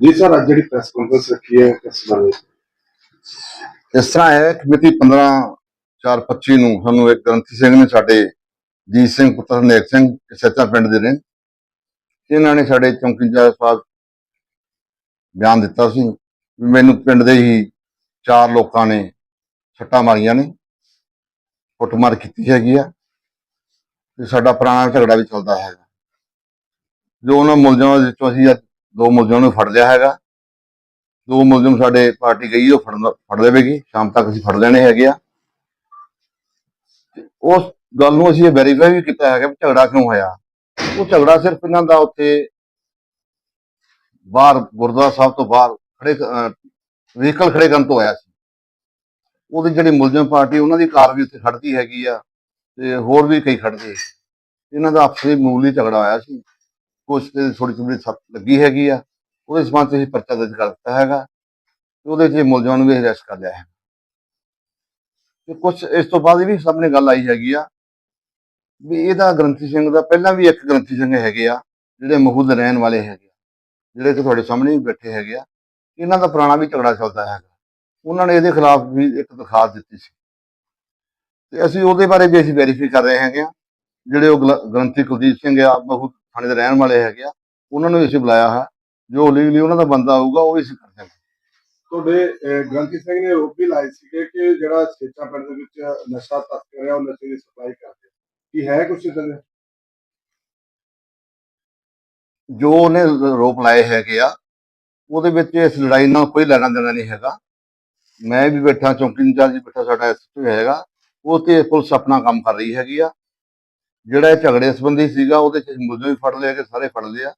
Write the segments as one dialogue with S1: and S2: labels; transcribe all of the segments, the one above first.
S1: ਜੀ ਸਰ, ਅੱਜ ਜਿਹੜੀ ਪ੍ਰੈਸ ਕਾਨਫਰੰਸ ਰੱਖੀ ਹੈ, ਕਿਸ ਬਾਰੇ?
S2: ਇਸ ਤਰ੍ਹਾਂ ਹੈ ਕਿ ਮਿਤੀ 15 4 25 ਨੂੰ ਸਾਨੂੰ ਇੱਕ ਗ੍ਰੰਥੀ ਸਿੰਘ ਨੇ ਸਾਡੇ ਜੀਤ ਸਿੰਘ, ਪੁੱਤਰ ਨੇਕ ਸਿੰਘ ਸੱਚਾ ਪਿੰਡ ਦੇ ਨੇ। ਇਹਨਾਂ ਨੇ ਸਾਡੇ ਚੌਂਕੀ ਇੰਚਾਰਜ ਸਾਹਿਬ ਬਿਆਨ ਦਿੱਤਾ ਸੀ ਮੈਨੂੰ ਪਿੰਡ ਦੇ ਹੀ ਚਾਰ ਲੋਕਾਂ ਨੇ ਛੱਟਾਂ ਮਾਰੀਆਂ ਨੇ, ਕੁੱਟਮਾਰ ਕੀਤੀ ਹੈਗੀ ਆ ਤੇ ਸਾਡਾ ਪੁਰਾਣਾ ਝਗੜਾ ਵੀ ਚੱਲਦਾ ਹੈਗਾ। ਜੋ ਉਹਨਾਂ ਮੁਲਜ਼ਮਾਂ ਦੇ ਵਿੱਚੋਂ ਅਸੀਂ ਅੱਜ ਦੋ ਮੁਲਜ਼ਮਾਂ ਨੂੰ ਫੜ ਲਿਆ ਹੈਗਾ। ਦੋ ਮੁਲਜ਼ਮ ਸਾਡੇ ਪਾਰਟੀ ਗਈ, ਉਹ ਫੜਨ ਫੜ ਲਵੇਗੀ। ਸ਼ਾਮ ਤੱਕ ਅਸੀਂ ਫੜ ਲੈਣੇ ਹੈਗੇ ਆ। ਉਸ ਗੱਲ ਨੂੰ ਅਸੀਂ ਵੈਰੀਫਾਈ ਵੀ ਕੀਤਾ ਹੈਗਾ ਵੀ ਝਗੜਾ ਕਿਉਂ ਹੋਇਆ। ਉਹ ਝਗੜਾ ਸਿਰਫ ਇਹਨਾਂ ਦਾ ਉੱਥੇ ਬਾਹਰ ਗੁਰਦੁਆਰਾ ਸਾਹਿਬ ਤੋਂ ਬਾਹਰ ਖੜੇ ਵਹੀਕਲ ਖੜੇ ਕਰਨ ਤੋਂ ਆਇਆ ਸੀ। ਉਹਦੀ ਜਿਹੜੀ ਮੁਲਜ਼ਮ ਪਾਰਟੀ, ਉਹਨਾਂ ਦੀ ਕਾਰ ਵੀ ਉੱਥੇ ਖੜਦੀ ਹੈਗੀ ਆ ਤੇ ਹੋਰ ਵੀ ਕਈ ਖੜਦੇ ਇਹਨਾਂ ਦਾ ਆਪਸੀ ਮਾਮੂਲੀ ਝਗੜਾ ਹੋਇਆ ਸੀ। ਕੁਛ ਤੇ ਥੋੜੀ ਥੋੜੀ ਸੱਟ ਲੱਗੀ ਹੈਗੀ ਆ, ਉਹਦੇ ਸਬੰਧ 'ਚ ਅਸੀਂ ਪਰਚਾ ਦਰਜ ਕਰ ਦਿੱਤਾ ਹੈਗਾ ਤੇ ਉਹਦੇ 'ਚ ਇਹ ਮੁਲਜ਼ਮਾਂ ਨੂੰ ਵੀ ਅਰੈਸਟ ਕਰ ਲਿਆ ਹੈ ਤੇ ਕੁਛ ਇਸ ਤੋਂ ਬਾਅਦ ਇਹ ਵੀ ਸਾਹਮਣੇ ਗੱਲ ਆਈ ਹੈਗੀ ਆ ਵੀ ਇਹਦਾ ਗ੍ਰੰਥੀ ਸਿੰਘ ਦਾ ਪਹਿਲਾਂ ਵੀ ਇੱਕ ਗ੍ਰੰਥੀ ਸਿੰਘ ਹੈਗੇ ਆ, ਜਿਹੜੇ ਮਹੂਦ ਰਹਿਣ ਵਾਲੇ ਹੈਗੇ ਆ, ਜਿਹੜੇ ਕਿ ਤੁਹਾਡੇ ਸਾਹਮਣੇ ਵੀ ਬੈਠੇ ਹੈਗੇ ਆ, ਇਹਨਾਂ ਦਾ ਪੁਰਾਣਾ ਵੀ ਝਗੜਾ ਚੱਲਦਾ ਹੈਗਾ। ਉਹਨਾਂ ਨੇ ਇਹਦੇ ਖਿਲਾਫ ਵੀ ਇੱਕ ਦਰਖਾਸਤ ਦਿੱਤੀ ਸੀ। ਤੇ ਅਸੀਂ ਉਹਦੇ ਬਾਰੇ ਵੀ ਅਸੀਂ ਵੈਰੀਫਾਈ ਕਰ ਰਹੇ ਹੈਗੇ ਆ, ਜਿਹੜੇ ਉਹ ਗਲ- ਗ੍ਰੰਥੀ ਕੁਲਦੀਪ ਸਿੰਘ ਆ ਮਹੂਦ ਥਾਣੇ ਦੇ ਰਹਿਣ ਵਾਲੇ ਹੈਗੇ ਆ ਉਹਨਾਂ ਨੂੰ ਵੀ ਅਸੀਂ ਬੁਲਾਇਆ ਹੈ ਜੋ ਲੀਗਲੀ ਉਹਨਾਂ ਦਾ ਬੰਦਾ ਹੋਊਗਾ ਉਹ ਵੀ ਅਸੀਂ ਕਰ ਦਿਆਂਗੇ
S1: ਤੁਹਾਡੇ ਗ੍ਰੰਥੀ ਸਿੰਘ ਨੇ ਰੋਪ ਵੀ ਲਾਏ ਸੀਗੇ ਕਿ ਜਿਹੜਾ ਸੇਚਾ ਪਿੰਡ ਦੇ ਵਿੱਚ ਨਸ਼ਾ ਤਸਕਰ ਹੈ ਉਹ ਨਸ਼ੇ ਦੀ ਸਪਲਾਈ ਕਰਦੇ ਕੀ ਹੈ ਕੁਛ ਇਦਾਂ ਦਾ
S2: ਜੋ ਉਹਨੇ ਰੋਪ ਲਾਏ ਹੈਗੇ ਆ ਉਹਦੇ ਵਿੱਚ ਇਸ ਲੜਾਈ ਨਾਲ ਕੋਈ ਲੈਣਾ ਦੇਣਾ ਨਹੀਂ ਹੈਗਾ। ਮੈਂ ਵੀ ਬੈਠਾ ਚੌਂਕੀ ਇੰਚਾਰਜ ਬੈਠਾ ਸਾਡਾ ਐਸਪੀ ਹੈਗਾ। ਉਹ ਤੇ ਪੁਲਿਸ ਆਪਣਾ ਕੰਮ ਕਰ ਰਹੀ ਹੈਗੀ ਆ। ਜਿਹੜਾ ਇਹ ਝਗੜੇ ਸੰਬੰਧੀ ਸੀਗਾ ਉਹਦੇ ਚ ਮੁੱਦੇ ਵੀ ਫੜ ਲਏ ਕਿ ਸਾਰੇ ਫੜ ਲਏ ਆ।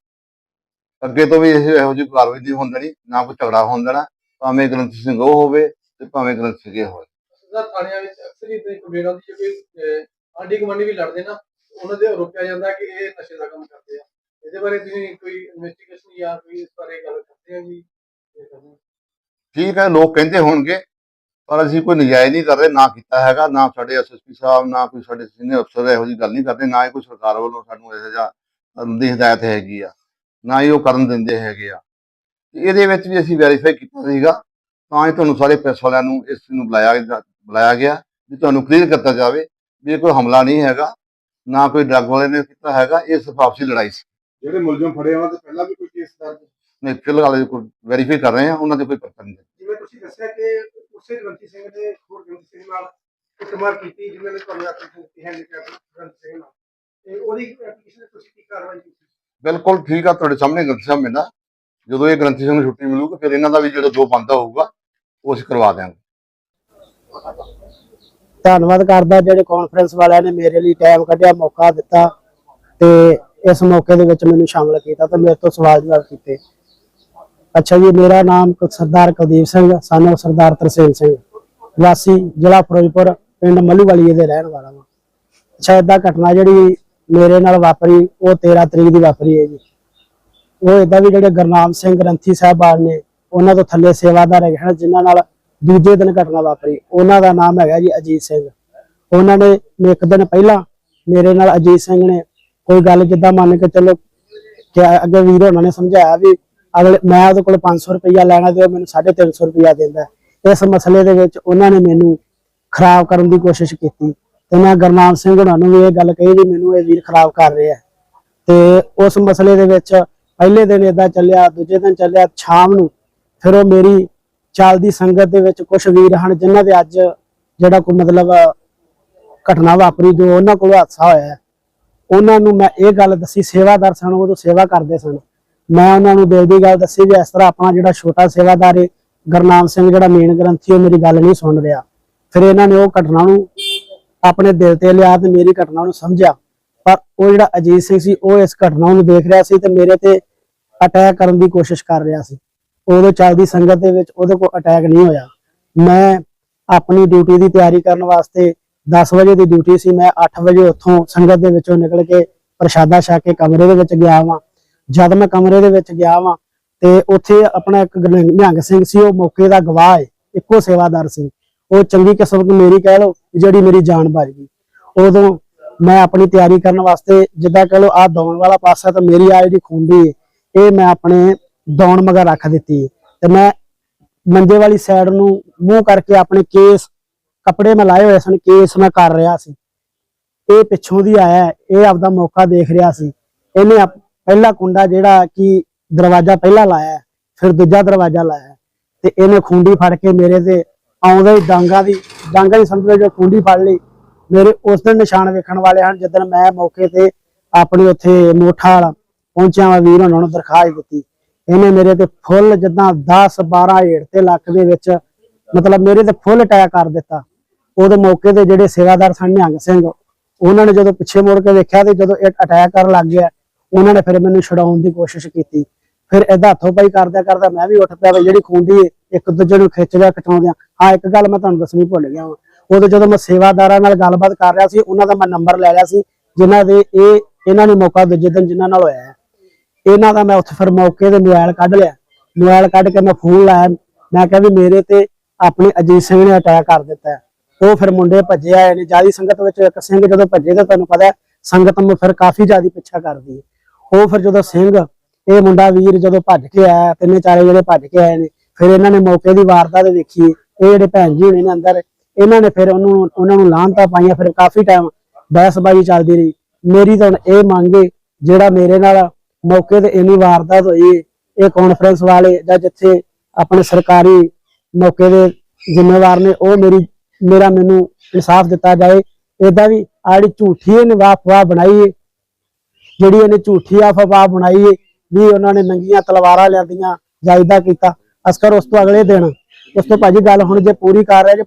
S2: ਅੱਗੇ ਤੋਂ ਵੀ ਇਹ ਇਹੋ ਜਿਹੀ ਕਾਰਵਾਈ ਨਹੀਂ ਹੋਣ ਦੇਣੀ ਨਾ ਕੋਈ ਝਗੜਾ ਹੋਣ ਦੇਣਾ ਭਾਵੇਂ ਗ੍ਰੰਥੀ ਸਿੰਘ ਉਹ ਹੋਵੇ ਤੇ ਭਾਵੇਂ ਗ੍ਰੰਥੀ ਸਿੰਘ ਇਹ ਹੋਵੇ
S3: ਸਰ ਥਾਣਿਆਂ ਵਿੱਚ ਅਕਸਰ ਹੀ ਇਦਾਂ ਦੀ ਕੰਪਲੇਂਟ ਆਉਂਦੀ ਹੈ ਕਿ ਅਹ, ਆਂਢੀ ਗੁਆਂਢੀ ਵੀ ਲੜਦੇ ਨਾ ਉਹਨਾਂ ਦੇ ਰੋਕਿਆ ਜਾਂਦਾ ਕਿ ਇਹ ਨਸ਼ੇ ਦਾ ਕੰਮ ਕਰਦੇ ਆ। ਇਹਦੇ ਬਾਰੇ ਤੁਸੀਂ ਕੋਈ ਇਨਵੈਸਟੀਗੇਸ਼ਨ ਜਾਂ ਕੋਈ ਇਸ ਬਾਰੇ ਗੱਲ ਕਰਦੇ ਆ ਜੀ? ਇਹ ਕਰਨਾ।
S2: ਠੀਕ ਹੈ ਲੋਕ ਕਹਿੰਦੇ ਹੋਣਗੇ ਪਰ ਅਸੀਂ ਕੋਈ ਨਜਾਇਜ਼ ਨਹੀਂ ਕਰ ਰਹੇ ਨਾ ਕੀਤਾ ਹੈਗਾ ਨਾ ਸਾਡੇ ਐਸਐਸਪੀ ਸਾਹਿਬ ਨਾ ਕੋਈ ਸਾਡੇ ਸੀਨੀਅਰ ਅਫਸਰ ਇਹੋ ਜਿਹੀ ਗੱਲ ਨਹੀਂ ਕਰਦੇ ਨਾ ਹੀ ਕੋਈ ਸਰਕਾਰ ਵੱਲੋਂ ਸਾਨੂੰ ਇਹੋ ਜਿਹਾ ਦੀ ਹਦਾਇਤ ਹੈਗੀ ਆ ਨਾ ਹੀ ਉਹ ਕਰਨ ਦਿੰਦੇ ਹੈਗੇ ਆ। ਇਹਦੇ ਵਿੱਚ ਵੀ ਅਸੀਂ ਵੈਰੀਫਾਈ ਕੀਤਾ ਸੀਗਾ ਤਾਂ ਹੀ ਤੁਹਾਨੂੰ ਸਾਰੇ ਪ੍ਰੈਸ ਵਾਲਿਆਂ ਨੂੰ ਇਸ ਨੂੰ ਬੁਲਾਇਆ ਬੁਲਾਇਆ ਗਿਆ ਵੀ ਤੁਹਾਨੂੰ ਕਲੀਅਰ ਕੀਤਾ ਜਾਵੇ ਵੀ ਇਹ ਕੋਈ ਹਮਲਾ ਨਹੀਂ ਹੈਗਾ ਨਾ ਕੋਈ ਡਰੱਗ ਵਾਲੇ ਨੇ ਕੀਤਾ ਹੈਗਾ ਇਹ ਸਿਰਫ ਆਪਸੀ ਲੜਾਈ ਸੀ।
S1: ਜਿਹੜੇ ਮੁਲਜ਼ਮ ਫੜੇ ਉਹਨਾਂ ਤੇ ਪਹਿਲਾਂ ਵੀ ਕੋਈ ਕੇਸ ਦਰਜ?
S2: ਨਹੀਂ ਫਿਲਹਾਲ ਵੈਰੀਫਾਈ ਕਰ ਰਹੇ ਹਾਂ ਉਹਨਾਂ ਦੇ ਕੋਈ ਪਰਚਾ ਨਹੀਂ।
S4: ਜਿਵੇਂ ਤੁਸੀਂ ਦੱਸਿਆ ਕਿ ਉਸੇ ਗ੍ਰੰਥੀ ਸਿੰਘ ਨੇ ਹੋਰ ਗ੍ਰੰਥੀ ਸਿੰਘ ਨਾਲ ਕੁੱਟਮਾਰ ਕੀਤੀ ਜਿਨ੍ਹਾਂ ਨੇ ਤੁਹਾਨੂੰ ਐਪਲੀਕੇਸ਼ਨ ਦਿੱਤੀ ਹੈ ਗ੍ਰੰਥੀ ਸਿੰਘ ਨਾਲ। ਤੇ ਉਹਦੀ ਐਪਲੀਕੇਸ਼ਨ ਤੁਸੀਂ ਕੀ ਕਾਰਵਾਈ ਕੀਤੀ?
S2: ਬਿਲਕੁਲ ਠੀਕ ਆ ਤੁਹਾਡੇ ਸਾਹਮਣੇ ਗ੍ਰੰਥੀ ਸਾਹਿਬ ਮਿਲਦਾ ਜਦੋਂ ਇਹ ਗ੍ਰੰਥੀ ਸਿੰਘ ਨੂੰ ਛੁੱਟੀ ਮਿਲੂਗੀ ਫਿਰ ਇਹਨਾਂ ਦਾ ਵੀ ਜਿਹੜਾ ਜੋ ਬੰਦਾ ਹੋਊਗਾ ਉਹ ਅਸੀਂ ਕਰਵਾ ਦਿਆਂਗੇ।
S5: ਧੰਨਵਾਦ ਕਰਦਾ ਜਿਹੜੇ ਕਾਨਫਰੰਸ ਵਾਲਿਆਂ ਨੇ ਮੇਰੇ ਲਈ ਟਾਈਮ ਕੱਢਿਆ ਮੌਕਾ ਦਿੱਤਾ ਤੇ ਇਸ ਮੌਕੇ ਦੇ ਵਿੱਚ ਮੈਨੂੰ ਸ਼ਾਮਲ ਕੀਤਾ ਤੇ ਮੇਰੇ ਤੋਂ ਸਵਾਲ ਜਵਾਬ ਕੀਤੇ। ਅੱਛਾ ਜੀ, ਮੇਰਾ ਨਾਮ ਸਰਦਾਰ ਕੁਲਦੀਪ ਸਿੰਘ ਸਾਨੂੰ ਸਰਦਾਰ ਤਰਸੇਮ ਸਿੰਘ। ਵਾਸੀ ਜ਼ਿਲ੍ਹਾ ਫਿਰੋਜ਼ਪੁਰ, ਪਿੰਡ ਮੱਲੂਵਾਲੀਏ ਦੇ ਰਹਿਣ ਵਾਲਾ ਹਾਂ ਅੱਛਾ, ਏਦਾਂ ਘਟਨਾ ਜਿਹੜੀ ਮੇਰੇ ਨਾਲ ਵਾਪਰੀ, ਉਹ 13 ਤਰੀਕ ਦੀ ਵਾਪਰੀ ਹੈ ਜੀ। ਉਹ ਏਦਾਂ ਵੀ ਜਿਹੜੇ ਗੁਰਨਾਮ ਸਿੰਘ ਗ੍ਰੰਥੀ ਸਾਹਿਬਾਨ ਨੇ, ਉਹਨਾਂ ਤੋਂ ਥੱਲੇ ਸੇਵਾਦਾਰ ਹੈਗੇ ਹਨ, ਜਿਨ੍ਹਾਂ ਨਾਲ ਦੂਜੇ ਦਿਨ ਘਟਨਾ ਵਾਪਰੀ। ਉਹਨਾਂ ਦਾ ਨਾਮ ਹੈਗਾ ਜੀ ਅਜੀਤ ਸਿੰਘ। ਉਹਨਾਂ ਨੇ ਇੱਕ ਦਿਨ ਪਹਿਲਾਂ ਮੇਰੇ ਨਾਲ ਅਜੀਤ ਸਿੰਘ ਨੇ ਕੋਈ ਗੱਲ ਜਿੱਦਾਂ ਮੰਨ ਕੇ ਚੱਲੋ ਕਿ ਅੱਗੇ ਵੀਰ ਉਹਨਾਂ ਨੇ ਸਮਝਾਇਆ ਵੀ ਅਗਲੇ ਮੈਂ ਉਹਦੇ ਕੋਲ 500 ਰੁਪਇਆ ਲੈਣਾ ਤੇ ਉਹ ਮੈਨੂੰ 350 ਰੁਪਇਆ ਦਿੰਦਾ ਇਸ ਮਸਲੇ ਦੇ ਵਿੱਚ ਉਹਨਾਂ ਨੇ ਮੈਨੂੰ ਖਰਾਬ ਕਰਨ ਦੀ ਕੋਸ਼ਿਸ਼ ਕੀਤੀ। ਤੇ ਮੈਂ ਗੁਰਨਾਮ ਸਿੰਘ ਹੁਣਾਂ ਨੂੰ ਵੀ ਇਹ ਗੱਲ ਕਹੀ ਜੀ ਮੈਨੂੰ ਇਹ ਵੀਰ ਖਰਾਬ ਕਰ ਰਿਹਾ ਤੇ ਉਸ ਮਸਲੇ ਦੇ ਵਿੱਚ ਪਹਿਲੇ ਦਿਨ ਇਦਾਂ ਚੱਲਿਆ, ਦੂਜੇ ਦਿਨ ਚੱਲਿਆ, ਸ਼ਾਮ ਨੂੰ ਫਿਰ ਉਹ ਮੇਰੀ ਚੱਲਦੀ ਸੰਗਤ ਦੇ ਵਿੱਚ ਕੁਝ ਵੀਰ ਹਨ ਜਿਨ੍ਹਾਂ ਦੇ ਅੱਜ ਜਿਹੜਾ ਕੋਈ ਮਤਲਬ ਘਟਨਾ ਵਾਪਰੀ ਜੋ ਉਹਨਾਂ ਕੋਲ ਹਾਦਸਾ ਹੋਇਆ ਉਹਨਾਂ ਨੂੰ ਮੈਂ ਇਹ ਗੱਲ ਦੱਸੀ, ਸੇਵਾਦਾਰ ਸਨ, ਉਹ ਤੋਂ ਸੇਵਾ ਕਰਦੇ ਸਨ। ਮੈਂ ਉਹਨਾਂ ਨੂੰ ਦਿਲ ਦੀ ਗੱਲ ਦੱਸੀ ਵੀ ਇਸ ਤਰ੍ਹਾਂ ਆਪਣਾ ਜਿਹੜਾ ਛੋਟਾ ਸੇਵਾਦਾਰ ਹੈ ਗੁਰਨਾਮ ਸਿੰਘ ਜਿਹੜਾ ਮੇਨ ਗ੍ਰੰਥੀ, ਉਹ ਮੇਰੀ ਗੱਲ ਨਹੀਂ ਸੁਣ ਰਿਹਾ। ਫਿਰ ਇਹਨਾਂ ਨੇ ਉਹ ਘਟਨਾ ਨੂੰ ਆਪਣੇ ਦਿਲ ਤੇ ਲਿਆ ਤੇ ਮੇਰੀ ਘਟਨਾ ਨੂੰ ਸਮਝਿਆ। ਪਰ ਉਹ ਜਿਹੜਾ ਅਜੀਤ ਸਿੰਘ ਸੀ, ਉਹ ਇਸ ਘਟਨਾ ਨੂੰ ਦੇਖ ਰਿਹਾ ਸੀ ਤੇ ਮੇਰੇ ਤੇ ਅਟੈਕ ਕਰਨ ਦੀ ਕੋਸ਼ਿਸ਼ ਕਰ ਰਿਹਾ ਸੀ। ਉਦੋਂ ਚੱਲਦੀ ਸੰਗਤ ਦੇ ਵਿੱਚ ਉਹਦੇ ਕੋਲ ਅਟੈਕ ਨਹੀਂ ਹੋਇਆ। ਮੈਂ ਆਪਣੀ ਡਿਊਟੀ ਦੀ ਤਿਆਰੀ ਕਰਨ ਵਾਸਤੇ 10 ਵਜੇ ਦੀ ਡਿਊਟੀ ਸੀ। ਮੈਂ 8 ਵਜੇ ਉੱਥੋਂ ਸੰਗਤ ਦੇ ਵਿੱਚੋਂ ਨਿਕਲ ਕੇ ਪ੍ਰਸ਼ਾਦਾ ਛਕ ਕੇ ਕਮਰੇ ਦੇ ਵਿੱਚ ਗਿਆ ਵਾਂ। ਜਦ ਮੈਂ ਕਮਰੇ ਦੇ ਵਿੱਚ ਗਿਆ ਵਾਂ ਤੇ ਉੱਥੇ ਆਪਣਾ ਇੱਕ ਨਿਹੰਗ ਸਿੰਘ ਸੀ, ਉਹ ਮੌਕੇ ਦਾ ਗਵਾਹ ਹੈ ਇੱਕੋ ਸੇਵਾਦਾਰ ਸੀ। ਉਹ ਚੰਗੀ ਕਿਸਮਤ ਮੇਰੀ ਕਹਿ ਲਓ, ਜਿਹੜੀ ਮੇਰੀ ਜਾਨ ਬਚ ਗਈ। ਉਦੋਂ ਮੈਂ ਆਪਣੀ ਤਿਆਰੀ ਕਰਨ ਵਾਸਤੇ ਜਿੱਦਾਂ ਕਹ ਲਓ ਆ ਦੌਣ ਵਾਲਾ ਪਾਸਾ ਤਾਂ ਮੇਰੀ ਆ ਜਿਹੜੀ ਖੁੰਡੀ ਹੈ ਇਹ ਮੈਂ ਆਪਣੇ ਦੌਣ ਮਗਰ ਰੱਖ ਦਿੱਤੀ ਤੇ ਮੈਂ ਮੰਜੇ ਵਾਲੀ ਸਾਈਡ ਨੂੰ ਮੂੰਹ ਕਰਕੇ ਆਪਣੇ ਕੇਸ, ਕੱਪੜੇ ਮੈਂ ਲਾਏ ਹੋਏ ਸਨ, ਕੇਸ ਮੈਂ ਕਰ ਰਿਹਾ ਸੀ। ਇਹ ਪਿੱਛੋਂ ਦੀ ਆਇਆ ਇਹ ਆਪਦਾ ਮੌਕਾ ਦੇਖ ਰਿਹਾ ਸੀ। ਇਹਨੇ ਪਹਿਲਾ ਕੁੰਡਾ ਜਿਹੜਾ ਕਿ ਦਰਵਾਜ਼ਾ ਪਹਿਲਾ ਲਾਇਆ ਫਿਰ ਦੂਜਾ ਦਰਵਾਜ਼ਾ ਲਾਇਆ ਤੇ ਇਹਨੇ ਖੁੰਡੀ ਫੜ ਕੇ ਮੇਰੇ ਤੇ ਆਉਂਦਾ ਹੀ ਡਾਂਗਾ ਦੀ ਡਾਂਗਾ ਦੀ ਸਮਝ ਲਓ ਜੋ ਖੁੰਡੀ ਫੜ ਲਈ। ਮੇਰੇ ਉਸ ਦਿਨ ਨਿਸ਼ਾਨ ਵੇਖਣ ਵਾਲੇ ਹਨ ਜਦੋਂ ਮੈਂ ਮੌਕੇ ਤੇ ਆਪਣੀ ਉੱਥੇ ਮੋਠਾ ਵਾਲਾ ਪਹੁੰਚਿਆ ਵਾ, ਵੀਰ ਉਹਨਾਂ ਨੂੰ ਦਰਖਾਸਤ ਦਿੱਤੀ। ਇਹਨੇ ਮੇਰੇ ਤੇ ਫੁੱਲ ਜਿੱਦਾਂ 10 12 ਏੜ ਤੇ ਲੱਖ ਦੇ ਵਿੱਚ ਮਤਲਬ ਮੇਰੇ ਤੇ ਫੁੱਲ ਅਟੈਕ ਕਰ ਦਿੱਤਾ। ਉਹਦੇ ਮੌਕੇ ਤੇ ਜਿਹੜੇ ਸੇਵਾਦਾਰ ਸਨ, ਨਿਹੰਗ ਸਿੰਘ, ਉਹਨਾਂ ਨੇ ਜਦੋਂ ਪਿੱਛੇ ਮੁੜ ਕੇ ਵੇਖਿਆ ਤੇ ਜਦੋਂ ਇਹ ਅਟੈਕ ਕਰਨ ਲੱਗ ਗਿਆ ਉਹਨਾਂ ਨੇ ਫਿਰ ਮੈਨੂੰ ਛਡਾਉਣ ਦੀ ਕੋਸ਼ਿਸ਼ ਕੀਤੀ। ਫਿਰ ਇਹਦਾ ਹੱਥੋਂ ਪਾਈ ਕਰਦਿਆਂ ਕਰਦਾ ਮੈਂ ਵੀ ਉੱਠ ਪਿਆ ਵੀ ਜਿਹੜੀ ਖੁੰਡੀ ਇੱਕ ਦੂਜੇ ਨੂੰ ਖਿੱਚਦਿਆਂ ਖਿਚਾਉਂਦਿਆਂ। ਹਾਂ, ਇੱਕ ਗੱਲ ਮੈਂ ਤੁਹਾਨੂੰ ਦੱਸਣੀ ਭੁੱਲ ਗਿਆ ਵਾਂ। ਉਦੋਂ ਜਦੋਂ ਮੈਂ ਸੇਵਾਦਾਰਾਂ ਨਾਲ ਗੱਲਬਾਤ ਕਰ ਰਿਹਾ ਸੀ, ਉਹਨਾਂ ਦਾ ਮੈਂ ਨੰਬਰ ਲੈ ਲਿਆ ਸੀ, ਜਿਨ੍ਹਾਂ ਦੇ ਇਹ, ਇਹਨਾਂ ਨੇ ਮੌਕਾ ਦੂਜੇ ਦਿਨ ਜਿਨ੍ਹਾਂ ਨਾਲ ਹੋਇਆ ਇਹਨਾਂ ਦਾ ਮੈਂ ਉੱਥੇ ਫਿਰ ਮੌਕੇ ਤੇ ਮੋਬਾਈਲ ਕੱਢ ਲਿਆ। ਮੋਬਾਈਲ ਕੱਢ ਕੇ ਮੈਂ ਫੋਨ ਲਾਇਆ। ਮੈਂ ਕਿਹਾ ਵੀ ਮੇਰੇ ਤੇ ਆਪਣੇ ਅਜੀਤ ਸਿੰਘ ਨੇ ਅਟੈਕ ਕਰ ਦਿੱਤਾ ਉਹ ਫਿਰ ਮੁੰਡੇ ਭੱਜੇ ਆਏ ਨੇ। ਜਿਆਦੀ ਸੰਗਤ ਵਿੱਚ ਇੱਕ ਸਿੰਘ ਜਦੋਂ ਭੱਜੇ ਤਾਂ ਤੁਹਾਨੂੰ ਪਤਾ ਸੰਗਤ ਨੂੰ ਫਿਰ ਕਾਫੀ ਜਿਆਦੀ ਪਿੱਛਾ ਕਰਦੀ ਹੈ। ਉਹ ਫਿਰ ਜਦੋਂ ਸਿੰਘ, ਇਹ ਮੁੰਡਾ ਵੀਰ ਜਦੋਂ ਭੱਜ ਕੇ ਆਇਆ, ਤਿੰਨੇ ਚਾਰੇ ਜਿਹੜੇ ਭੱਜ ਕੇ ਆਏ ਨੇ, ਫਿਰ ਇਹਨਾਂ ਨੇ ਮੌਕੇ ਦੀ ਵਾਰਦਾਤ ਵੇਖੀ ਇਹ ਜਿਹੜੇ ਭੈਣ ਜੀ ਹੋਣੇ ਨੇ ਅੰਦਰ, ਇਹਨਾਂ ਨੇ ਫਿਰ ਉਹਨੂੰ, ਉਹਨਾਂ ਨੂੰ ਲਾਹਨਤਾਂ ਪਾਈਆਂ, ਫਿਰ ਕਾਫੀ ਟਾਈਮ ਬਹਿਸਬਾਜ਼ੀ ਚੱਲਦੀ ਰਹੀ। ਮੇਰੀ ਤਾਂ ਇਹ ਮੰਗ ਹੈ ਜਿਹੜਾ ਮੇਰੇ ਨਾਲ ਮੌਕੇ ਤੇ ਇੰਨੀ ਵਾਰਦਾਤ ਹੋਈ ਇਹ ਕਾਨਫਰੰਸ ਵਾਲੇ ਜਾਂ ਜਿੱਥੇ ਆਪਣੇ ਸਰਕਾਰੀ ਮੌਕੇ ਦੇ ਜ਼ਿੰਮੇਵਾਰ ਨੇ, ਉਹ ਮੇਰੀ, ਮੇਰਾ ਮੈਨੂੰ ਇਨਸਾਫ ਦਿੱਤਾ ਜਾਏ। ਏਦਾਂ ਵੀ ਆ ਝੂਠੀ ਇਹਨੇ ਵਾਹ ਬਣਾਈ ਹੈ ਜਿਹੜੀ ਇਹਨੇ ਝੂਠੀ ਅਫਵਾਹ ਬਣਾਈ ਹੈ ਵੀ ਉਹਨਾਂ ਨੇ ਨੰਗੀਆਂ ਤਲਵਾਰਾਂ ਲਿਆਂਦੀਆਂ, ਜਾਇਦਾ ਕੀਤਾ। ਅਸਕਰ ਉਸ ਤੋਂ ਅਗਲੇ ਦਿਨ, ਉਸ ਤੋਂ ਭਾਜੀ ਗੱਲ ਹੁਣ ਜੇ ਪੂਰੀ ਕਰ ਰਿਹਾ ਜੇ